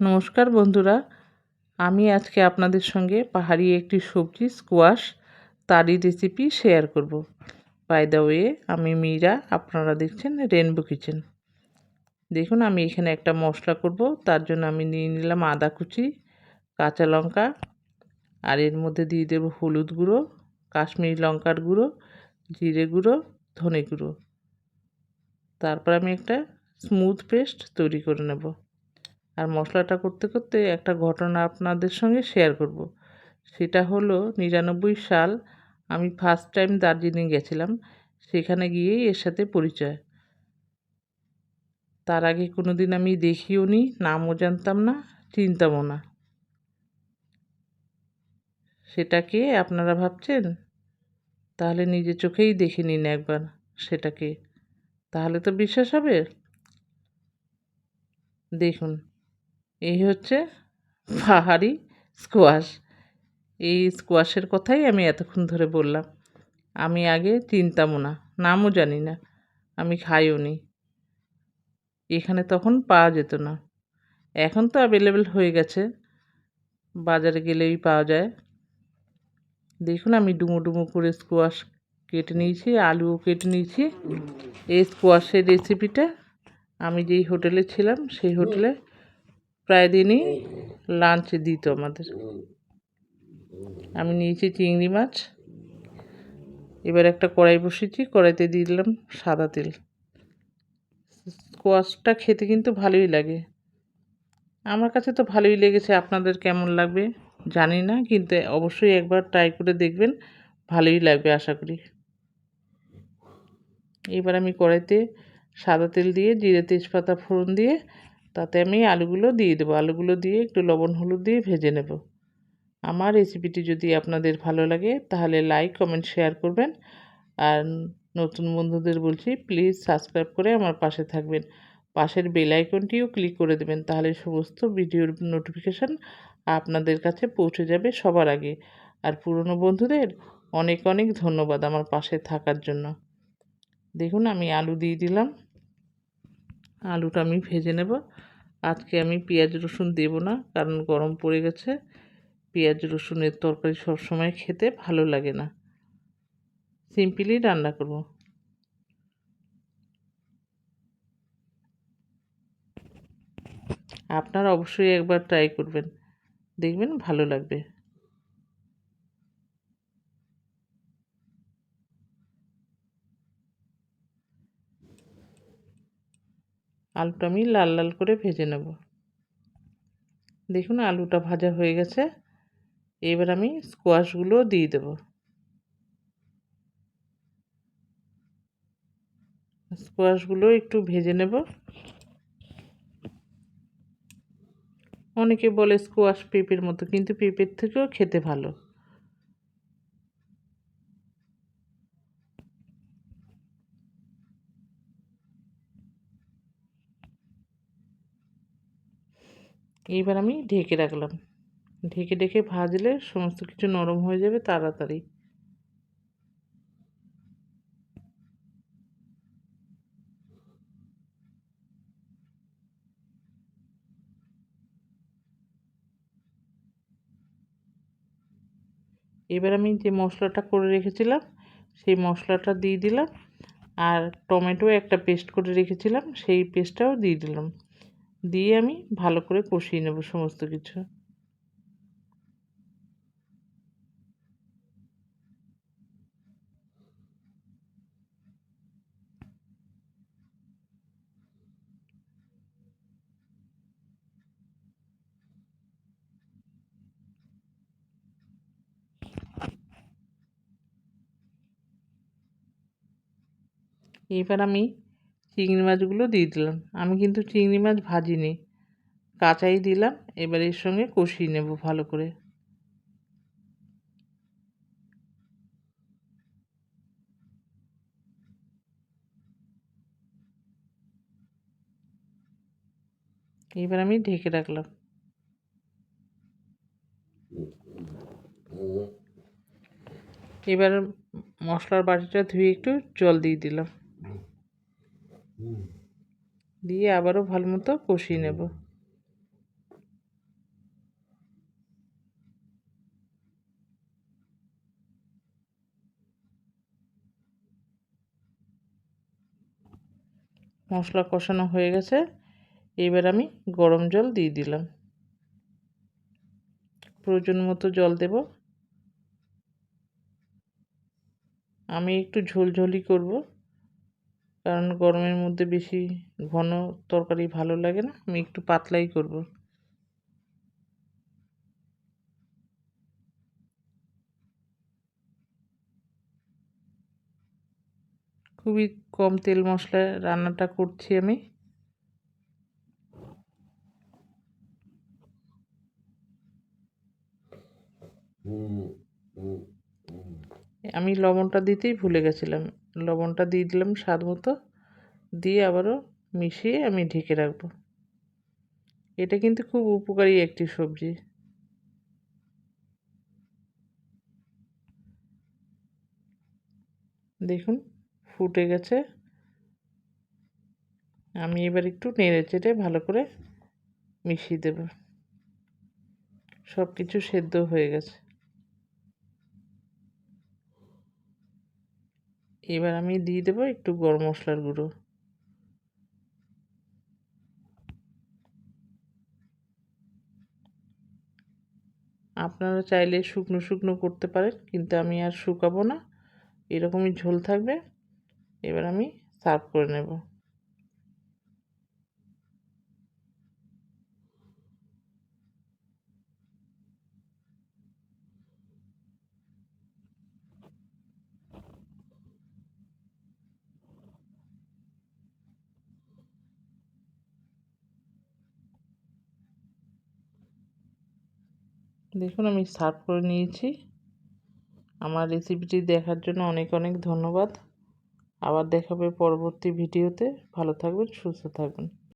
নমস্কার বন্ধুরা, আমি আজকে আপনাদের সঙ্গে পাহাড়ি একটি সবজি স্কোয়াশ তারই রেসিপি শেয়ার করব। বাই দ্য ওয়ে আমি মীরা, আপনারা দেখছেন রেনবো কিচেন দেখুন, আমি এখানে একটা মশলা করব, তার জন্য আমি নিয়ে নিলাম আদা কুচি, কাঁচা লঙ্কা, আর এর মধ্যে দিয়ে দেবো হলুদ গুঁড়ো, কাশ্মীরি লঙ্কার গুঁড়ো, জিরে গুঁড়ো, ধনে গুঁড়ো। তারপর আমি একটা স্মুথ পেস্ট তৈরি করে নেব। আর মশলাটা করতে করতে একটা ঘটনা আপনাদের সঙ্গে শেয়ার করব। সেটা হলো নিরানব্বই সাল আমি ফার্স্ট টাইম দার্জিলিং গেছিলাম। সেখানে গিয়েই এর সাথে পরিচয়। তার আগে কোনো দিন আমি দেখিও নি, নামও জানতাম না, চিনতামও না। সেটাকে আপনারা ভাবছেন? তাহলে নিজে চোখেই দেখে নিন একবার সেটাকে। তাহলে তো বিশ্বাস হবে। দেখুন। এই হচ্ছে পাহাড়ি স্কোয়াশ এই স্কোয়াশের কথাই আমি এতক্ষণ ধরে বললাম। আমি আগে চিনতামও না, নামও জানি না, আমি খাইও নি। এখানে তখন পাওয়া যেত না। এখন তো অ্যাভেলেবেল হয়ে গেছে। বাজারে গেলেই পাওয়া যায়। দেখুন আমি ডুমো ডুমো করে স্কোয়াশ কেটে নিয়েছি, আলুও কেটে নিয়েছি। এই স্কোয়াশের রেসিপিটা আমি যেই হোটেলে ছিলাম, সেই হোটেলে প্রায় দিনই লাঞ্চে দিত আমাদের। আমি নিয়েছি চিংড়ি মাছ। এবার একটা কড়াই বসিয়েছি কড়াইতে দিয়ে দিলাম সাদা তেল। স্কোয়াশটা খেতে কিন্তু ভালোই লাগে। আমার কাছে তো ভালোই লেগেছে আপনাদের কেমন লাগবে জানি না কিন্তু অবশ্যই একবার ট্রাই করে দেখবেন ভালোই লাগবে আশা করি। এবার আমি কড়াইতে সাদা তেল দিয়ে জিরে তেজপাতা ফোড়ন দিয়ে তাতে আমি আলুগুলো দিয়ে দেবো। আলুগুলো দিয়ে একটু লবণ, হলুদ দিয়ে ভেজে নেব। আমার রেসিপিটি যদি আপনাদের ভালো লাগে, তাহলে লাইক কমেন্ট শেয়ার করবেন। আর নতুন বন্ধুদের বলছি প্লিজ সাবস্ক্রাইব করে আমার পাশে থাকবেন। পাশের বেল আইকনটিও ক্লিক করে দেবেন, তাহলে সমস্ত ভিডিওর নোটিফিকেশান আপনাদের কাছে পৌঁছে যাবে সবার আগে। আর পুরনো বন্ধুদের অনেক অনেক ধন্যবাদ আমার পাশে থাকার জন্য। দেখুন, আমি আলু দিয়ে দিলাম। আলুটা আমি ভেজে নেব। আজকে আমি পেঁয়াজ, রসুন দেব না, কারণ গরম পড়ে গেছে। পেঁয়াজ, রসুনের তরকারি সবসময় খেতে ভালো লাগে না। সিম্পলি রান্না করব। আপনারা অবশ্যই একবার ট্রাই করবেন। দেখবেন ভালো লাগবে। আলুটা আমি লাল লাল করে ভেজে নেব। দেখুন আলুটা ভাজা হয়ে গেছে। এবার আমি স্কোয়াশগুলো দিয়ে দেব। স্কোয়াশগুলো একটু ভেজে নেব। অনেকে বলে স্কোয়াশ পেঁপের মতো, কিন্তু পেঁপের থেকেও খেতে ভালো। এইবার আমি ঢেকে রাখলাম। ঢেকে ঢেকে ভাজলে সমস্ত কিছু নরম হয়ে যাবে তাড়াতাড়ি। এবার আমি যে মশলাটা করে রেখেছিলাম, সেই মশলাটা দিয়ে দিলাম। আর টমেটো একটা পেস্ট করে রেখেছিলাম, সেই পেস্টটাও দিয়ে দিলাম। দিয়ে আমি ভালো করে কষিয়ে নেব সমস্ত কিছু। এবার আমি চিংড়ি মাছগুলো দিয়ে দিলাম। আমি কিন্তু চিংড়ি মাছ ভাজিনি। কাঁচাই দিলাম, এবার এর সঙ্গে কষিয়ে নেব ভালো করে। এবার আমি ঢেকে রাখলাম। এবার মশলার বাটিটা ধুয়ে একটু জল দিয়ে দিলাম। দিয়ে আবারও ভালো মতো কষিয়ে নেব। মশলা কষানো হয়ে গেছে। এবার আমি গরম জল দিয়ে দিলাম। প্রয়োজন মতো জল দেব। আমি একটু ঝোলঝলি করব। কারণ গরমের মধ্যে বেশি ঘন তরকারি ভালো লাগে না, আমি একটু পাতলাই করব। খুবই কম তেল মশলায় রান্নাটা করছি আমি। আমি লবণটা দিতেই ভুলে গেছিলাম। লবণটা দিয়ে দিলাম স্বাদ মতো। দিয়ে আবারও মিশিয়ে আমি ঢেকে রাখব। এটা কিন্তু খুব উপকারী একটি সবজি। দেখুন, ফুটে গেছে। আমি এবার একটু নেড়ে চেড়ে ভালো করে মিশিয়ে দেব। সব কিছু সেদ্ধ হয়ে গেছে। এবার আমি দিয়ে দেবো একটু গরম মশলার গুঁড়ো। আপনারা চাইলে শুকনো শুকনো করতে পারেন, কিন্তু আমি আর শুকাবো না। এরকমই ঝোল থাকবে। এবার আমি সার্ভ করে নেব। দেখুন, আমি সার্ভ করে নিয়েছি। আমার রেসিপিটি দেখার জন্য অনেক অনেক ধন্যবাদ। আবার দেখাবে পরবর্তী ভিডিওতে। ভালো থাকবেন, সুস্থ থাকবেন।